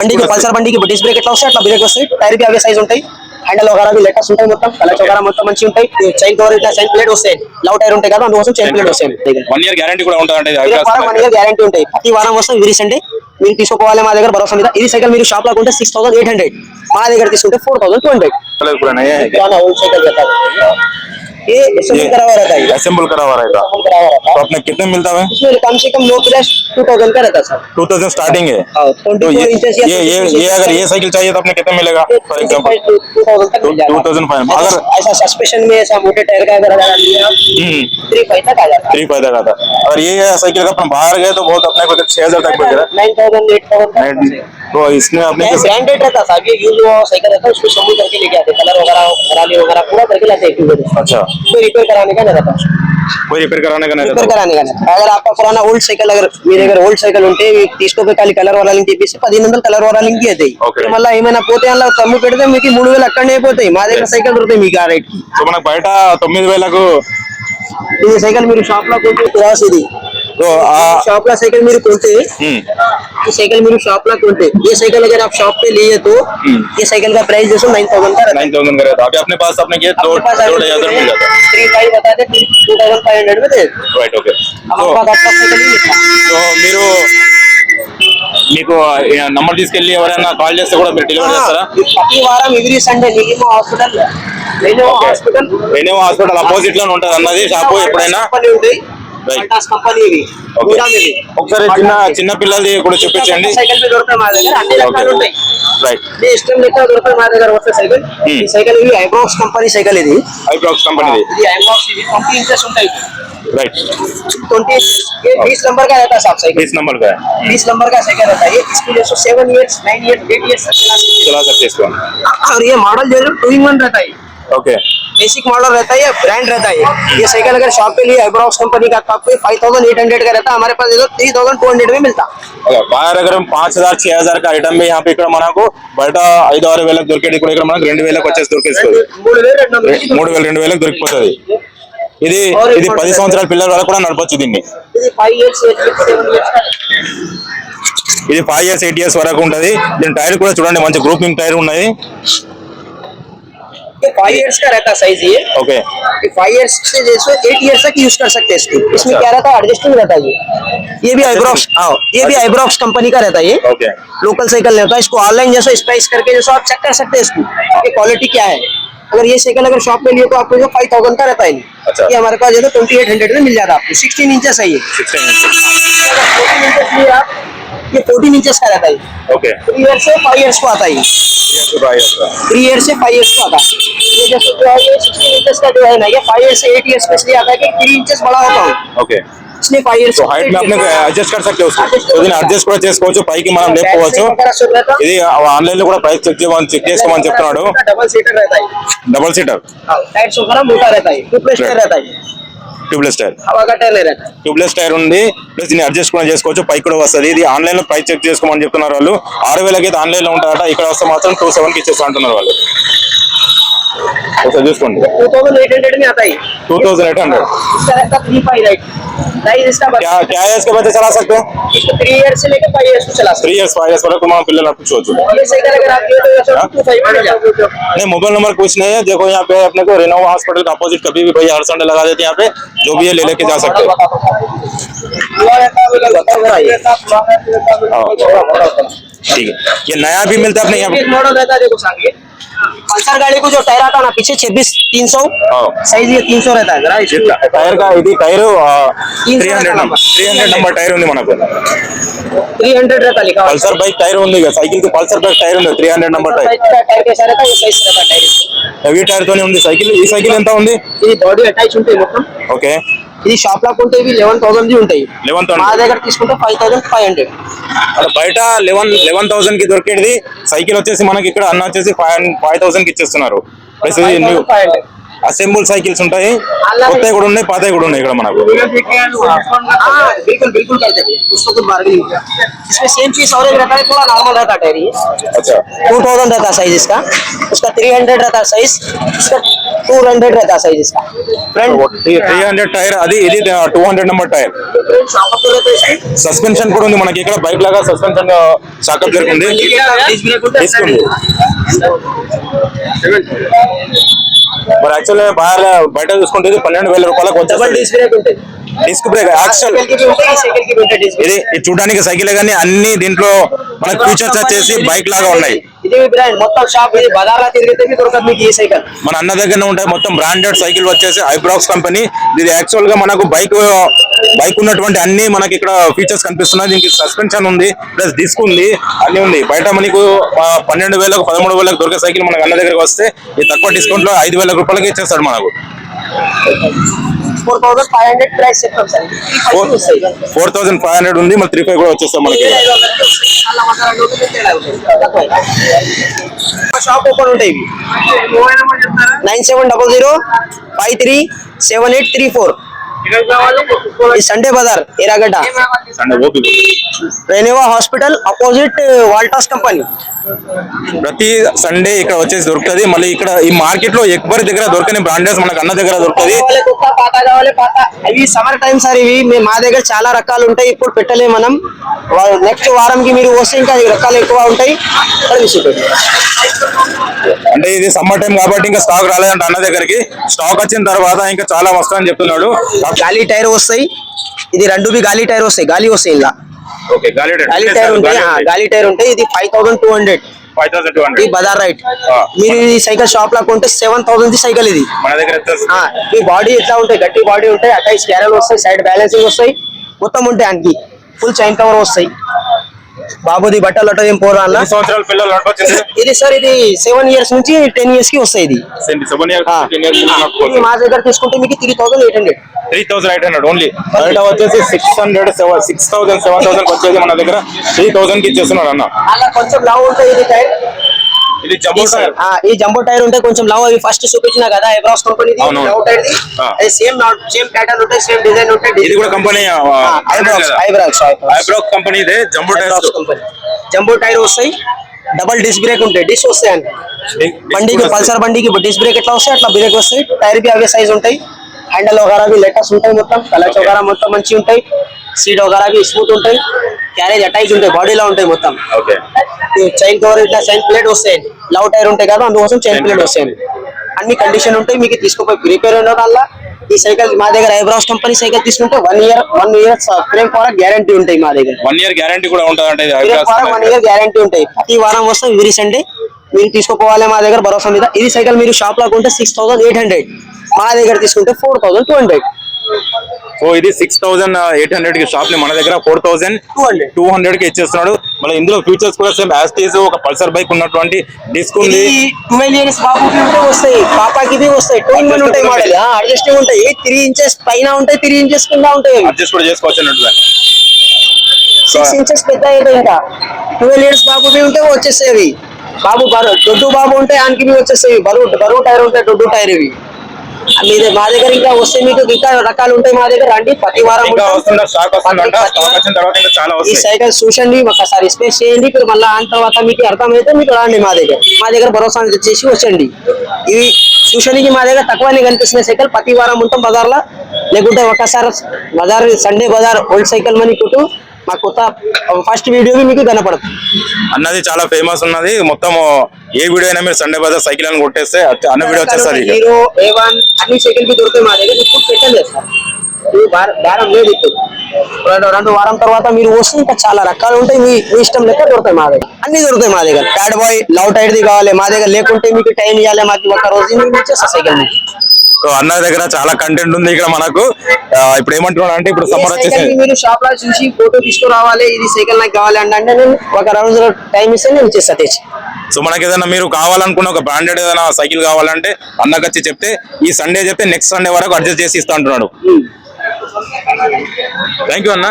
బండికి పల్సర్ బండికి డిస్ బ్రేక్ ఎట్లా వస్తాయి అట్లా బ్రేక్ వస్తాయి. టైర్కి అవే సైజ్ ఉంటాయి. హ్యాండిల్ ఒకరా లెటర్స్ ఉంటాయి మొత్తం కలర్ ఒకరా మొత్తం మంచి ఉంటాయి. చైన్ కవర్ ఇట్లా చైన్ ప్లేట్ వస్తాయి. లవ్ టైర్ ఉంటాయి కదా అందుకోసం చైన్ ప్లేట్ వస్తాయి. వన్ ఇయర్ గ్యారంటీ ఉంటాయి. ప్రతి వారం వస్తాం ఇది రీసెంట్ మీరు తీసుకోవాలి మా దగ్గర భరోసా మీద. ఇది సైకిల్ మీరు షాప్లో ఉంటే సిక్స్ థౌసండ్ ఎయిట్ హండ్రెడ్ మా దగ్గర తీసుకుంటే four thousand two hundred cycle ये असेंबल करा हुआ रहता है असेंबल करा हुआ रहेगा असेंबल करा हुआ रहता तो अपने कितने मिलता है? इसमें कम से कम प्लस टू थाउज़ेंड का रहता है सर। टू थाउज़ेंड स्टार्टिंग है। हाँ, तो ये ये ये ये अगर ये साइकिल चाहिए तो अपने कितने मिलेगा? फॉर एग्ज़ाम्पल टू थाउज़ेंड तक 2500 अगर ऐसा- सस्पेंशन में ऐसा मोटे टायर का अगर लगा लिया थ्री फाइव तक आ जाता थ्री फ़ायदा का था और ये साइकिल का अपन बाहर गए तो बहुत अपने को छह हज़ार तक पड़ गया नाइन थाउज़ेंड एट थाउज़ेंड तो इसमें अपने ये ब्रांडेड रहता साहब ये यूज़ हुआ साइकिल रहता है उसको समूह करके लेके आते कलर वगैरह वगैरह पूरा करके लाते हैं। अच्छा। कोई रिपेयर कराने का नहीं रहता कोई रिपेयर कराने का नहीं रिपेयर कराने का नहीं अगर आपका पुराना ओल्ड साइकिल अगर मेरे దగ్గర ఓల్డ్ సైకిల్ ఉంటే మీకు తీసుకోక ఖాళీ కలర్ వాళ్ళని చెప్పేసి పదిహేను వందలు కలర్ వాళ్ళకి అవుతాయి మళ్ళీ ఏమైనా పోతే అలా తమ్ము పెడితే మీకు మూడు వేలు అక్కడనే అయిపోతాయి మా దగ్గర సైకిల్ దొరుకుతాయి మీకు ఆ రేట్ సో మనకు బయట తొమ్మిది వేలకు ఇది సైకిల్ మీరు షాప్లో ఇది तो आ షాప్ లో సైకిల్ మీరు కొంటే हम्म, ये साइकिल मेरी शॉप ला खोलते ये साइकिल अगर आप शॉप पे लिए तो ये साइकिल का प्राइस जैसे नाइन थाउजेंड का रहता है नाइन थाउजेंड का रहता अभी अपने पास अपने ये दो अपने पास दो ढाई हजार मिल जाता थ्री फाइव बताते टू थाउजेंड फाइव हंड्रेड में दे రైట్ ఓకే अब आपका आपका साइकिल नहीं मिलता సో మీరు మీకు నంబర్ తీసుకెళ్ళి ఎవరైనా కాల్ చేస్తే కూడా మీరు డెలివరీ చేస్తారా ప్రతి వారం ఎవ్రీ సండే నిలిమో hospital నిలిమో hospital NM hospital opposite లోనే ఉంటది అన్నది షాపు ఎప్పుడైనా కంపెనీ ఉంది Right. ఫంటాస్ కంపెనీ ఇది ఓకే కూడా ఇది ఒకసారి చిన్న చిన్న పిల్లలది కూడా చూపించండి సైకిల్ మీద దొరుకుతాయి మా దగ్గర అన్ని రకాలు ఉంటాయి రైట్ మీ ఇష్టం లెక్క దొరుకుతాయి మా దగ్గర వస్తే సైకిల్ ఈ సైకిల్ ఇది ఐబ్రాక్స్ కంపెనీ సైకిల్ ఇది ఐబ్రాక్స్ కంపెనీది ఇది ఐబ్రాక్స్ ఇది ట్వంటీ ఇంచెస్ ఉంటాయి రైట్ ट्वेंटी ये बीस नंबर का रहता है साहब साइकिल बीस नंबर का है बीस नंबर का साइकिल रहता है ये इसके लिए seven years nine years eight years चला सकते हैं इसको और ये मॉडल जो है टू इन वन रहता है ओके बेसिक मॉडल रहता है ये ब्रांड रहता है ये साइकिल अगर शॉप पे लिए आईब्रॉक्स कंपनी का तो आपको फाइव थाउजेंड एट हंड्रेड का रहता है हमारे पास थ्री थाउजेंड टू हंड्रेड में मिलता ఓకే బాగా దగ్గర పాంచ్ హజార్ ఛే హజార్ కా ఐటమ్ బి यहाँ पे ఇక్కడ మనకు బయట ఐదు ఆరు వేలకు దొరికేది కూడా ఇక్కడ మనకు రెండు వేలకు వచ్చేసి దొరికేస్తుంది మూడు వేలు రెండు వందలు. మూడు వేలు రెండు వేలకు దొరికిపోతుంది ఇది ఇది పది సంవత్సరాల పిల్లల వరకు కూడా నడపచ్చు దీన్ని ఇది five years eight years seven years ఇది ఫైవ్ ఇయర్స్ ఎయిట్ ఇయర్స్ వరకు ఉంటది దీని టైర్ కూడా చూడండి మంచి గ్రూపింగ్ టైర్ ఉన్నాయి का रहता ये। ओके फाइव रहता है? एडजस्टिंग रहता रहता है इसको ऑनलाइन जैसा स्पाइस करके जैसे आप चेक कर सकते हैं इसको। क्वालिटी हाँ, क्या है? अगर ये साइकिल अगर शॉप में लिए तो आपको जो फाइव थाउज़ेंड का रहता है अच्छा। ये हमारे पास जो ट्वेंटी एट हंड्रेड में मिल जाता है आपको। सिक्सटीन इंचेस है ये। फोर्टीन इंचेस का रहता है ओके थ्री ईयर से फाइव ईयर्स को आता है थ्री ईयर से फाइव ईयर्स को आता है ये जैसे जो है ये सिक्सटीन इंचेस का जो है ना ये फाइव ईयर से एट ईयर्स में इसलिए आता है कि थ्री इंचेस बड़ा होता है ఓకే इसलिए फाइव ईयर्स సో హైట్ में अपने అడ్జస్ట్ कर सकते हो उसको సో దీన్ని అడ్జస్ట్ కూడా చేసుకోవచ్చు పైకి మనం లేపుకోవచ్చు ఇది ఆన్లైన్ లో కూడా ప్రైస్ చెక్ చేయమని చెక్ చేసుకోమని చెప్తున్నాడు डबल सीटर रहता है డబల్ సీటర్ टाइट सोफा मोटा रहता है टू प्लस टायर रहता है tubeless tyre tubeless tyre ఉంది. ప్లస్ దీన్ని అడ్జస్ట్ కూడా చేసుకోవచ్చు. పైకి కూడా వస్తుంది. ఇది ఆన్లైన్లో ప్రైస్ చెక్ చేసుకోమని చెప్తున్నారు వాళ్ళు. ఆరు వేలకి అయితే ఆన్లైన్లో ఉంటారట. ఇక్కడ వస్తే మాత్రం టూ సెవెన్కి ఇచ్చేస్తా అంటున్నారు వాళ్ళు. చూసుకోండి. టూ థౌసండ్ ఎయిట్ హండ్రెడ్ नहीं मोबाइल मतलब नंबर हाँ? कुछ नहीं है। देखो यहाँ पे अपने को रेनो हॉस्पिटल का अपोजिट कभी भी भैया हर संडे लगा देते यहाँ पे। जो भी है ले लेके जा सकते हाँ। ठीक है। ये नया भी मिलता है अपने यहाँ मॉडल रहता है देखो सांगे। पल्सर गाड़ी को जो टायर आता है ना पीछे छब्बीस तीन सौ हाँ। साइज ये तीन सौ रहता है जरा ये इसमें టైర్ గా ఇది tyre three 300 hundred number three hundred number tyre ఉంది మనకు थ्री हंड्रेड रहता है लिखा हुआ పల్సర్ బైక్ టైర్ ఉంది ఇక సైకిల్ కి పల్సర్ బైక్ టైర్ ఉంది three hundred number tyre tyre का टायर कैसा रहता है वो साइज रहता है टायर హెవీ టైర్ తోనే ఉంది సైకిల్ ఈ సైకిల్ ఎంత ఉంది ఇది బాడీ అటాచ్ ఉంటాయి మొత్తం ఓకే ఇది షాప్ లో కొంటే ఇవి లెవెన్ థౌసండ్ ది ఉంటాయి 11,000. మా దగ్గర తీసుకుంటే ఫైవ్ థౌసండ్ ఫైవ్ హండ్రెడ్ అక్కడ బయట లెవెన్ లెవెన్ థౌసండ్ కి దొరికేది సైకిల్ వచ్చేసి మనకి ఇక్కడ అన్న వచ్చేసి ఫైవ్ ఫైవ్ థౌసండ్ కి ఇచ్చేస్తున్నారు ప్లస్ ఇది new five hundred assemble cycles ఉంటాయి కొత్తవి కూడా ఉన్నాయి పాతవి కూడా ఉన్నాయి ఇక్కడ మనకు हाँ बिल्कुल बिल्कुल करते हैं उसको कुछ बार्गेनिंग इसमें सेम चीज और एक रहता है थोड़ा नॉर्मल रहता है टायर ये अच्छा टू थाउजेंड रहता है साइज इसका उसका थ्री हंड्रेड रहता है साइज उसका टू हंड्रेड रहता है साइज इसका फ्रंट త్రీ హండ్రెడ్ టైర్ అది ఇది two hundred number tyre shop रहते हैं సస్పెన్షన్ కూడా ఉంది మనకి ఇక్కడ బైక్ లాగా సస్పెన్షన్ షాకప్ జరుగుతుంది తీసుకుంది మరి యాక్చువల్గా బయట చూసుకుంటే పన్నెండు వేల రూపాయలకు వచ్చేస్తుంది. డిస్క్ బ్రేక్ యాక్చువల్ ఇది ఇది చూడడానికి సైకిల్ కానీ అన్ని దీంట్లో మనకు ఫీచర్స్ వచ్చేసి బైక్ లాగా ఉన్నాయి. మన అన్న దగ్గర ఉంటాయి మొత్తం బ్రాండెడ్ సైకిల్ వచ్చేసి ఐబ్రాక్స్ కంపెనీ ఇది యాక్చువల్గా మనకు బైక్ బైక్ ఉన్నటువంటి అన్ని మనకి ఇక్కడ ఫీచర్స్ కనిపిస్తున్నాయి. దీనికి సస్పెన్షన్ ఉంది ప్లస్ డిస్క్ ఉంది అన్ని ఉంది. బయట మనకు పన్నెండు వేలకు పదమూడు వేలకు దొరికే సైకిల్ మనకు అన్న దగ్గరకు వస్తే ఈ తక్కువ డిస్కౌంట్లో ఐదు వేల రూపాయలకి ఇచ్చేస్తాడు మనకు. Four thousand five hundred price చెప్తాం sir. Four thousand five hundred ఉంది మళ్ళీ త్రీ ఫైవ్ కూడా వచ్చేస్తాం మనకి. షాప్ ఓపెన్ ఉంటాయి ఇవి. Nine seven double zero five three seven eight three four. ఈ Sunday Bazar Erragadda Renova hospital opposite Voltas company ప్రతి సండే ఇక్కడ వచ్చేసి దొరుకుతుంది. మళ్ళీ ఇక్కడ ఈ మార్కెట్లో ఎవ్వరి దగ్గర దొరకని బ్రాండెస్ మనకు అన్న దగ్గర దొరుకుతుంది. ఇవి సమ్మర్ టైం సార్ ఇవి. మేము మా దగ్గర చాలా రకాలు ఉంటాయి. ఇప్పుడు పెట్టలేము మనం. నెక్స్ట్ వారంకి మీరు వస్తే ఇంకా రకాలు ఎక్కువ ఉంటాయి. అంటే ఇది సమ్మర్ టైం కాబట్టి ఇంకా స్టాక్ రాలేదంట అన్న దగ్గరికి. స్టాక్ వచ్చిన తర్వాత ఇంకా చాలా వస్తాయని చెప్తున్నాడు. గాలి టైర్ వస్తాయి. ఇది రెండు బి గాలి టైర్ వస్తాయి. గాలి వస్తాయి ఇలా. గాలి టైర్. ఉంటాయి. గాలి టైర్ ఉంటాయి. ఇది ఫైవ్ థౌసండ్ టూ హండ్రెడ్. ఈ బజార్ రైట్. మీరు ఈ సైకిల్ షాప్ లా కొంటే సెవెన్ థౌసండ్ ది సైకిల్ ఇది. ఈ బాడీ ఎట్లా ఉంటాయి? గట్టి బాడీ ఉంటాయి. అటాచ్ క్యారల్ వస్తాయి సైడ్ బ్యాలెన్సింగ్ వస్తాయి. మొత్తం ఉంటాయి అనికి ఫుల్ చైన్ కవర్ వస్తాయి. బాబుది బట్టలు అట్ట ఏం పోరా అన్న? సంవత్సరాల పిల్లలు ఇది సార్ ఇది సెవెన్ ఇయర్స్ నుంచి టెన్ ఇయర్స్కి వస్తాయి ఇది. మా దగ్గర తీసుకుంటే మీకు three thousand eight hundred three thousand eight hundred only బయట వచ్చేసి six hundred seven six thousand seven thousand వచ్చేది మన దగ్గర. త్రీ థౌసండ్కి ఇచ్చేస్తున్నాడు అన్న. అలా కొంచెం లావు ఉంటాయి ఇది ఆ, ఈ జంబో టైర్ ఉంటే కొంచెం లావు అవి ఫస్ట్ చూపించిన కదా ఎబ్రాస్ company tyre same same pattern ఉంటాయి సేమ్ డిజైన్ ఉంటాయి ఇది కూడా కంపెనీ ఐబ్రాక్స్ ఐబ్రాక్స్ ఐబ్రాక్ company jumbo tyres. Company jumbo tyre వస్తాయి. డబల్ డిస్క్ బ్రేక్ ఉంటాయి. డిస్క్ వస్తాయి అండి బండికి పల్సర్ బండికి డిస్క్ బ్రేక్ ఎట్లా వస్తాయి? అట్లా బ్రేక్ వస్తాయి. టైర్ బి అవే సైజ్ ఉంటాయి. హ్యాండిల్ వగేరా లెటర్స్ ఉంటాయి మొత్తం. కలర్స్ వగేరా మొత్తం మంచిగా ఉంటాయి. సీట్ వగేరా స్మూత్ ఉంటాయి. క్యారేజ్ అటాచ్ ఉంటాయి బాడీలో ఉంటాయి మొత్తం. చైన్ కవర్ ఇట్లా చైన్ ప్లేట్ వస్తాయండి లవ్ టైర్ ఉంటాయి కదా అందుకోసం చైన్ ప్లేట్. వస్తాయండి అన్ని కండిషన్ ఉంటాయి మీకు తీసుకుపోయి రిపేర్ ఉండడం వల్ల ఈ సైకిల్ మా దగ్గర ఐబ్రాస్ కంపెనీ సైకిల్ తీసుకుంటే one year one year frame power guarantee ఉంటాయి మా దగ్గర. వన్ ఇయర్ గ్యారంటీ కూడా ఉంటుంది వన్ ఇయర్ గ్యారంటీ ఉంటాయి. ప్రతి వారం వస్తాం ఇవి సండే మీరు తీసుకోపోవాలి మా దగ్గర భరోసా మీద. ఇది సైకిల్ మీరు షాప్లో కొంటే సిక్స్ థౌసండ్ ఎయిట్ హండ్రెడ్ మా దగ్గర తీసుకుంటే four thousand two hundred so ఇది సిక్స్ థౌసండ్ ఎయిట్ హండ్రెడ్కి షాప్ని మన దగ్గర ఫోర్ థౌసండ్ టూ హండ్రెడ్కి ఇచ్చేస్తున్నాడు. మళ్ళీ ఇందులో ఫీచర్స్ కూడా సేమ్ యాస్టీస్ ఒక పల్సర్ బైక్ ఉన్నటువంటి డిస్క్ ఉంది. ట్వెల్వ్ ఇయర్స్ బాబుకి వస్తాయి. పాపాకి వస్తాయి. టూ ఇన్ ఉంటాయి మోడల్ అడ్జస్టింగ్ ఉంటాయి. త్రీ ఇంచెస్ పైన ఉంటాయి త్రీ ఇంచెస్ కింద ఉంటాయి. అడ్జస్ట్ కూడా చేసుకోవచ్చు అన్నట్టు సిక్స్ ఇంచెస్ పెద్ద అయితే ఇంకా. ట్వెల్వ్ ఇయర్స్ బాబు బి ఉంటే వచ్చేస్తాయి అవి బాబు బరువు దొడ్డు బాబు ఉంటే ఆయనకి బి వచ్చేస్తాయి బరువు బరువు టైర్ ఉంటాయి దొడ్డు టైర్ ఇవి. మీ మా దగ్గర ఇంకా వస్తే మీకు ఇంకా రకాలు ఉంటాయి మా దగ్గర. రండి ప్రతి వారం ఈ సైకిల్ చూసండి ఒకసారి స్పేస్ చేయండి. ఇప్పుడు మళ్ళీ ఆన్ తర్వాత మీకు అర్థమైతే మీకు రండి మా దగ్గర. మా దగ్గర భరోసా చేసి వచ్చండి. ఇవి చూసానికి మా దగ్గర తక్కువనే కనిపిస్తున్న సైకిల్. ప్రతి వారం ఉంటాం బజార్లో లేకుంటే ఒకసారి బజార్ సండే బజార్ ఓల్డ్ సైకిల్ మనీ కొట్టు. మా కొత్త ఫస్ట్ వీడియో మీకు కనపడుతుంది. అన్నది చాలా ఫేమస్ ఉన్నది. మొత్తం ఏ వీడియో అయినా మీరు సండే బజార్ సైకిల్ అని కొట్టేస్తే అన్న వీడియో వచ్చేస్తుంది హీరో ఏ వన్ అన్ని సైకిల్ దొరుకుతాయి మా దగ్గర. ఇప్పుడు పెట్టలేదు లేదు ఇప్పుడు. రెండు రెండు వారం తర్వాత మీరు వస్తే ఇంకా చాలా రకాలు ఉంటాయి. మీ మీ ఇష్టం లెక్క దొరుకుతాయి మా దగ్గర. అన్ని దొరుకుతాయి మా దగ్గర. ప్యాడ్ బాయ్ లవ్ టైర్ ది కావాలి. మా దగ్గర లేకుంటే మీకు టైం ఇవ్వాలి మాకు ఒక రోజు మీకు సైకిల్ మీకు సో అన్న దగ్గర చాలా కంటెంట్ ఉంది ఇక్కడ మనకు. ఇప్పుడు ఏమంటున్నాడు అంటే ఇప్పుడు సమ్మర్ వచ్చేసి మీరు షాప్లో చూసి ఫోటో తీసుకురావాలి ఇది సైకిల్ నాకు కావాలి అంటే నేను ఒక రోజు టైం ఇస్తే నేను ఇచ్చేస్తా తెచ్చి సో మనకి ఏదైనా మీరు కావాలనుకున్న ఒక బ్రాండెడ్ ఏదైనా సైకిల్ కావాలంటే అన్నకి వచ్చి చెప్తే ఈ సండే చెప్తే నెక్స్ట్ సండే వరకు అడ్జస్ట్ చేసి ఇస్తా అంటున్నాడు. థ్యాంక్ యూ అన్న.